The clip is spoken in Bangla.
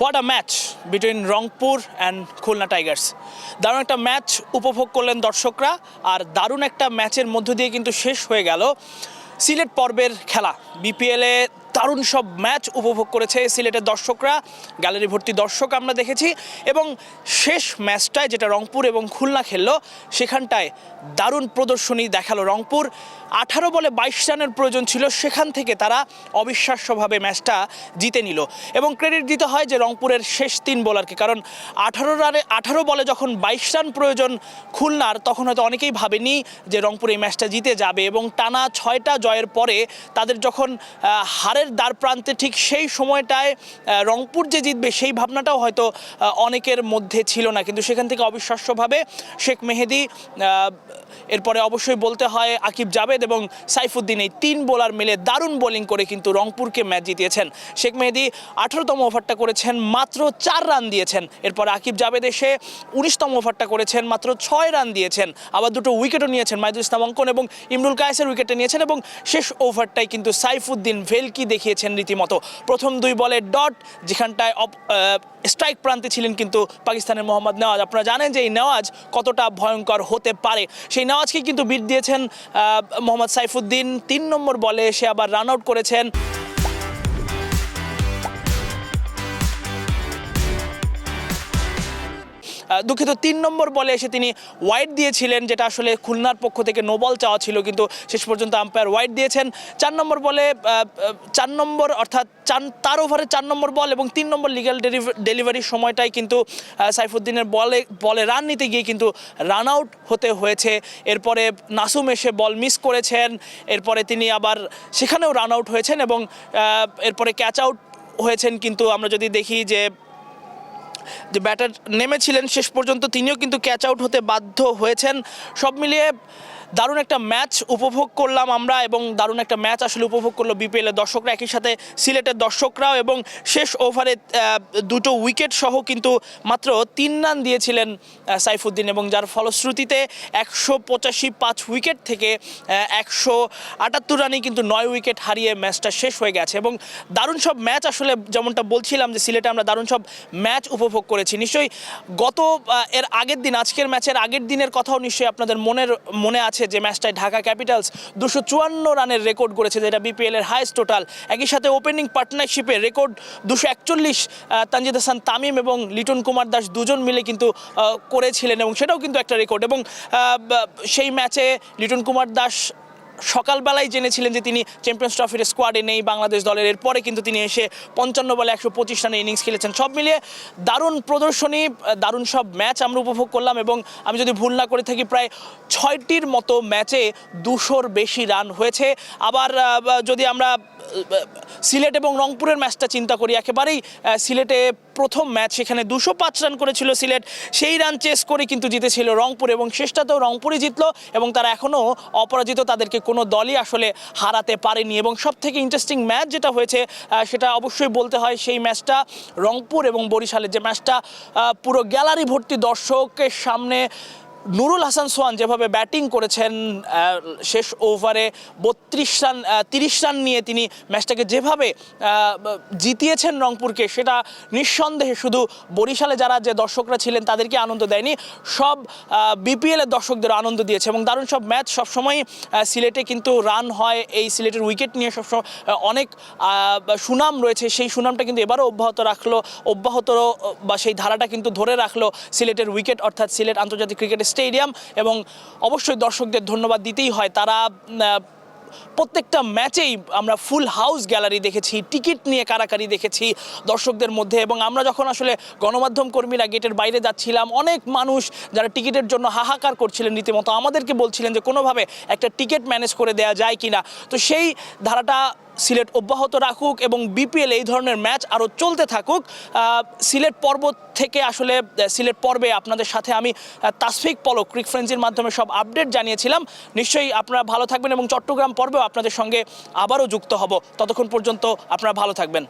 What a match between Rangpur and Khulna Tigers দারুণ একটা ম্যাচ উপভোগ করলেন দর্শকরা, আর দারুণ একটা ম্যাচের মধ্য দিয়ে কিন্তু শেষ হয়ে গেল সিলেট পর্বের খেলা। বিপিএলে দারুণ সব ম্যাচ উপভোগ করেছে সিলেটের দর্শকরা, গ্যালারি ভর্তি দর্শক আমরা দেখেছি, এবং শেষ ম্যাচটায় যেটা রংপুর এবং খুলনা খেললো, সেখানটায় দারুণ প্রদর্শনী দেখাল রংপুর। আঠারো বলে বাইশ রানের প্রয়োজন ছিল, সেখান থেকে তারা অবিশ্বাস্যভাবে ম্যাচটা জিতে নিল। এবং ক্রেডিট দিতে হয় যে রংপুরের শেষ তিন বোলারকে, কারণ আঠারো রানে, আঠারো বলে যখন বাইশ রান প্রয়োজন খুলনার, তখন হয়তো অনেকেই ভাবেনি যে রংপুর এই ম্যাচটা জিতে যাবে। এবং টানা ছয়টা জয়ের পরে তাদের যখন হারের দ্বার প্রান্তে ঠিক সেই সময়টায় রংপুর যে জিতবে সেই ভাবনাটাও হয়তো অনেকের মধ্যে ছিল না। কিন্তু সেখান থেকে অবিশ্বাস্যভাবে শেখ মেহেদি এরপরে অবশ্যই বলতে হয় আকিব জাভেদ এবং সাইফুদ্দিন এই তিন বোলার মিলে দারুণ বোলিং করে কিন্তু রংপুরকে ম্যাচ জিতিয়েছেন। শেখ মেহেদি আঠারোতম ওভারটা করেছেন, মাত্র চার রান দিয়েছেন। এরপর আকিব জাভেদ এসে উনিশতম ওভারটা করেছেন, মাত্র ছয় রান দিয়েছেন। আবার দুটো উইকেটও নিয়েছেন মাইদুল ইসলাম অঙ্কন এবং ইমরুল কায়েসের উইকেটে নিয়েছেন এবং শেষ ওভারটাই কিন্তু সাইফুদ্দিন ভেলকি দেখিয়েছেন রীতিমতো। প্রথম দুই বলে ডট, যেখানটায় অপ স্ট্রাইক প্রান্তে ছিলেন কিন্তু পাকিস্তানের মোহাম্মদ নেওয়াজ। আপনারা জানেন যে এই নেওয়াজ কতটা ভয়ঙ্কর হতে পারে। সেই নেওয়াজকে কিন্তু বিট দিয়েছেন মোহাম্মদ সাইফুদ্দিন তিন নম্বর বলে সে আবার রান আউট করেছেন দুঃখিত, তিন নম্বর বলে এসে তিনি ওয়াইড দিয়েছিলেন, যেটা আসলে খুলনার পক্ষ থেকে নোবল চাওয়া ছিল, কিন্তু শেষ পর্যন্ত আম্পায়ার ওয়াইড দিয়েছেন। চার নম্বর বলে চার নম্বর অর্থাৎ চার, তার ওভারে চার নম্বর বল এবং তিন নম্বর লিগ্যাল ডেলিভারির সময়টাই কিন্তু সাইফুদ্দিনের বলে বলে রান নিতে গিয়ে কিন্তু রান আউট হতে হয়েছে। এরপরে নাসুম এসে বল মিস করেছেন, এরপরে তিনি আবার সেখানেও রান আউট হয়েছেন এবং এরপরে ক্যাচ আউট হয়েছেন, কিন্তু আমরা যদি দেখি যে যে ব্যাটার নেমেছিলেন শেষ পর্যন্ত তিনিও কিন্তু ক্যাচ আউট হতে বাধ্য হয়েছেন। সব মিলিয়ে দারুণ একটা ম্যাচ উপভোগ করলাম আমরা এবং দারুণ একটা ম্যাচ আসলে উপভোগ করল বিপিএল এর দর্শকরা। একই সাথে সিলেটের দর্শকরাও এবং শেষ ওভারে দুটো উইকেট সহ কিন্তু মাত্র তিন রান দিয়েছিলেন সাইফুদ্দিন এবং যার ফলশ্রুতিতে একশো পঁচাশি পাঁচ উইকেট থেকে একশো আটাত্তর রানে কিন্তু নয় উইকেট হারিয়ে ম্যাচটা শেষ হয়ে গেছে এবং দারুণ সব ম্যাচ আসলে যেমনটা বলছিলাম যে সিলেটে আমরা দারুণ সব ম্যাচ উপভোগ করেছি। নিশ্চয়ই গত এর আগের দিন, আজকের ম্যাচের আগের দিনের কথাও নিশ্চয়ই আপনাদের মনের, মনে আছে যে ম্যাচটায় ঢাকা ক্যাপিটালস দুশো চুয়ান্ন রানের রেকর্ড করেছে যেটা বিপিএল এর হাইস্ট টোটাল একই সাথে ওপেনিং পার্টনারশিপে রেকর্ড দুশো একচল্লিশ তানজিদ হাসান তামিম এবং লিটন কুমার দাস দুজন মিলে কিন্তু করেছিলেন এবং সেটাও কিন্তু একটা রেকর্ড এবং সেই ম্যাচে লিটন কুমার দাস সকালবেলায় জেনেছিলেন যে তিনি চ্যাম্পিয়ন্স ট্রফির স্কোয়াডে নেই, বাংলাদেশ দলের। এরপরে কিন্তু তিনি এসে পঞ্চান্ন বলে একশো পঁচিশ রানের ইনিংস খেলেছেন। সব মিলিয়ে দারুণ প্রদর্শনী দারুণ সব ম্যাচ আমরা উপভোগ করলাম এবং আমি যদি ভুল না করে থাকি, প্রায় ছয়টির মতো ম্যাচে দুশোর বেশি রান হয়েছে। আবার যদি আমরা সিলেট এবং রংপুরের ম্যাচটা চিন্তা করি। একেবারেই সিলেটে প্রথম ম্যাচ সেখানে দুশো পাঁচ রান করেছিল সিলেট। সেই রান চেস করে কিন্তু জিতেছিল রংপুর এবং শেষটাতেও রংপুরই জিতলো এবং তারা এখনও অপরাজিত, তাদেরকে কোনো দলই আসলে হারাতে পারেনি এবং সব থেকে ইন্টারেস্টিং ম্যাচ যেটা হয়েছে সেটা অবশ্যই বলতে হয় সেই ম্যাচটা রংপুর এবং বরিশালের যে ম্যাচটা পুরো গ্যালারি ভর্তি দর্শকের সামনে নুরুল হাসান সোয়ান যেভাবে ব্যাটিং করেছেন শেষ ওভারে বত্রিশ রান তিরিশ রান নিয়ে তিনি ম্যাচটাকে যেভাবে জিতিয়েছেন রংপুরকে, সেটা নিঃসন্দেহে শুধু বরিশালে যারা যে দর্শকরা ছিলেন তাদেরকে আনন্দ দেয়নি, সব বিপিএলের দর্শকদের আনন্দ দিয়েছে এবং দারুণ সব ম্যাচ সবসময় সিলেটে কিন্তু রান হয় এই সিলেটের উইকেট নিয়ে সবসময় অনেক সুনাম রয়েছে, সেই সুনামটা কিন্তু এবারও অব্যাহত রাখল, অব্যাহত, বা সেই ধারাটা কিন্তু ধরে রাখল সিলেটের উইকেট, অর্থাৎ সিলেট আন্তর্জাতিক ক্রিকেট স্টেডিয়াম এবং অবশ্যই দর্শকদের ধন্যবাদ দিতেই হয়। তারা প্রত্যেকটা ম্যাচেই আমরা ফুল হাউস গ্যালারি দেখেছি, টিকিট নিয়ে কারাকারি দেখেছি দর্শকদের মধ্যে এবং আমরা যখন আসলে গণমাধ্যম কর্মীরা গেটের বাইরে যাচ্ছিলাম, অনেক মানুষ যারা টিকিটের জন্য হাহাকার করছিলেন রীতিমতো, আমাদেরকে বলছিলেন যে কোনোভাবে একটা টিকিট ম্যানেজ করে দেওয়া যায় কিনা। তো সেই ধারাটা সিলেট অব্যাহত রাখুক এবং বিপিএল এই ধরনের ম্যাচ আরও চলতে থাকুক। সিলেট পর্ব থেকে আসলে সিলেট পর্বে আপনাদের সাথে আমি তাসফিক পলক, ক্রিক ফ্রেন্সির মাধ্যমে সব আপডেট জানিয়েছিলাম। নিশ্চয়ই আপনারা ভালো থাকবেন এবং চট্টগ্রাম পর্বেও আপনাদের সঙ্গে আবারও যুক্ত হব। ততক্ষণ পর্যন্ত আপনারা ভালো থাকবেন।